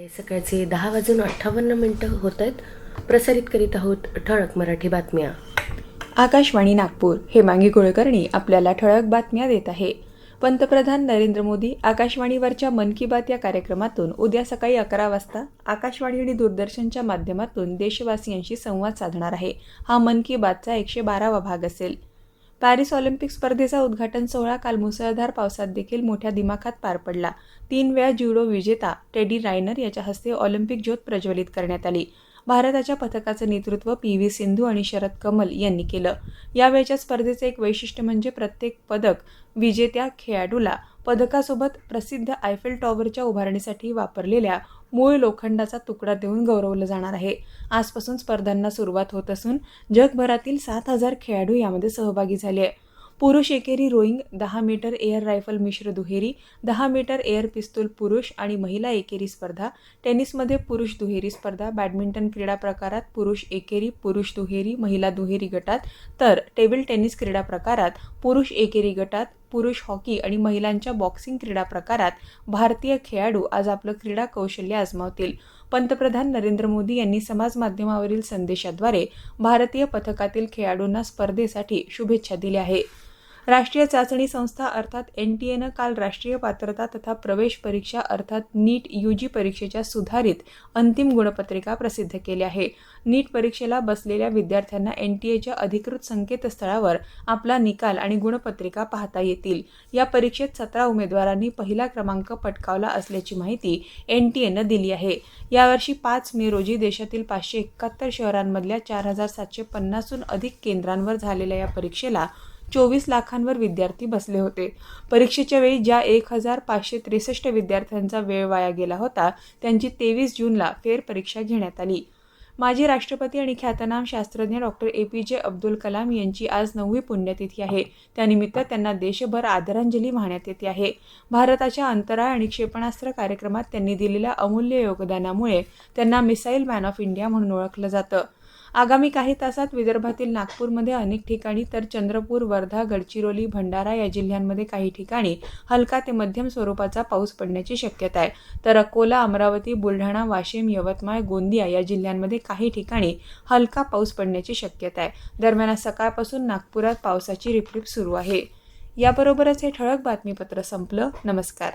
सकाळचे दहा वाजून अठ्ठावन्न मिनिटं होत आहेत. प्रसारित करीत आहोत ठळक मराठी बातम्या. आकाशवाणी नागपूर हेमांगी कुलकर्णी आपल्याला ठळक बातम्या देत आहे. पंतप्रधान नरेंद्र मोदी आकाशवाणीवरच्या मन की बात या कार्यक्रमातून उद्या सकाळी अकरा वाजता आकाशवाणी आणि दूरदर्शनच्या माध्यमातून देशवासियांशी संवाद साधणार आहे. हा मन की बातचा एकशे बारावा भाग असेल. पॅरिस ऑलिम्पिक स्पर्धेचा उद्घाटन सोहळा काल मुसळधार पावसात देखील मोठ्या दिमाखात पार पडला. तीन वेळा ज्युडो विजेता टेडी रायनर याच्या हस्ते ऑलिम्पिक ज्योत प्रज्वलित करण्यात आली. भारताच्या पथकाचं नेतृत्व पी व्ही सिंधू आणि शरद कमल यांनी केलं. यावेळच्या स्पर्धेचं एक वैशिष्ट्य म्हणजे प्रत्येक पदक विजेत्या खेळाडूला पदकासोबत प्रसिद्ध आयफेल टॉवरच्या उभारणीसाठी वापरलेल्या मूळ लोखंडाचा तुकडा देऊन गौरवलं जाणार आहे. आजपासून स्पर्धांना सुरुवात होत असून जगभरातील सात हजार खेळाडू यामध्ये सहभागी झाले आहे पुरुष एकेरी रोईंग दहा मीटर एअर रायफल मिश्र दुहेरी दहा मीटर एअर पिस्तूल पुरुष आणि महिला एकेरी स्पर्धा टेनिसमध्ये पुरुष दुहेरी स्पर्धा बॅडमिंटन क्रीडा प्रकारात पुरुष एकेरी पुरुष दुहेरी महिला दुहेरी गटात तर टेबल टेनिस क्रीडा प्रकारात पुरुष एकेरी गटात पुरुष हॉकी आणि महिलांच्या बॉक्सिंग क्रीडा प्रकारात भारतीय खेळाडू आज आपलं क्रीडा कौशल्य आजमावतील. पंतप्रधान नरेंद्र मोदी यांनी समाज माध्यमावरील संदेशाद्वारे भारतीय पथकातील खेळाडूंना स्पर्धेसाठी शुभेच्छा दिल्या आहे राष्ट्रीय चाचणी संस्था अर्थात एन टी एनं काल राष्ट्रीय पात्रता तथा प्रवेश परीक्षा अर्थात नीट यू जी परीक्षेच्या सुधारित अंतिम गुणपत्रिका प्रसिद्ध केल्या आहे. नीट परीक्षेला बसलेल्या विद्यार्थ्यांना एन टी एच्या अधिकृत संकेतस्थळावर आपला निकाल आणि गुणपत्रिका पाहता येतील. या परीक्षेत सतरा उमेदवारांनी पहिला क्रमांक पटकावला असल्याची माहिती एन टी एनं दिली आहे. यावर्षी पाच मे रोजी देशातील पाचशे एकाहत्तर शहरांमधल्या चार हजार सातशे पन्नासहून अधिक केंद्रांवर झालेल्या या परीक्षेला चोवीस लाखांवर विद्यार्थी बसले होते. परीक्षेच्या वेळी ज्या एक हजार पाचशे त्रेसष्ट विद्यार्थ्यांचा वेळ वाया गेला होता त्यांची तेवीस जूनला फेरपरीक्षा घेण्यात आली. माजी राष्ट्रपती आणि ख्यातनाम शास्त्रज्ञ डॉक्टर ए पी जे अब्दुल कलाम यांची आज नववी पुण्यतिथी आहे. त्यानिमित्त त्यांना देशभर आदरांजली वाहण्यात येते आहे. भारताच्या अंतराळ आणि क्षेपणास्त्र कार्यक्रमात त्यांनी दिलेल्या अमूल्य योगदानामुळे त्यांना मिसाईल मॅन ऑफ इंडिया म्हणून ओळखलं जातं. आगामी काही तासात विदर्भातील नागपूरमध्ये अनेक ठिकाणी तर चंद्रपूर वर्धा गडचिरोली भंडारा या जिल्ह्यांमध्ये काही ठिकाणी हलका ते मध्यम स्वरूपाचा पाऊस पडण्याची शक्यता आहे. तर अकोला अमरावती बुलढाणा वाशिम यवतमाळ गोंदिया या जिल्ह्यांमध्ये काही ठिकाणी हलका पाऊस पडण्याची शक्यता आहे. दरम्यान सकाळपासून नागपुरात पावसाची रिपरिप सुरू आहे. याबरोबरच हे ठळक बातमीपत्र संपलं. नमस्कार.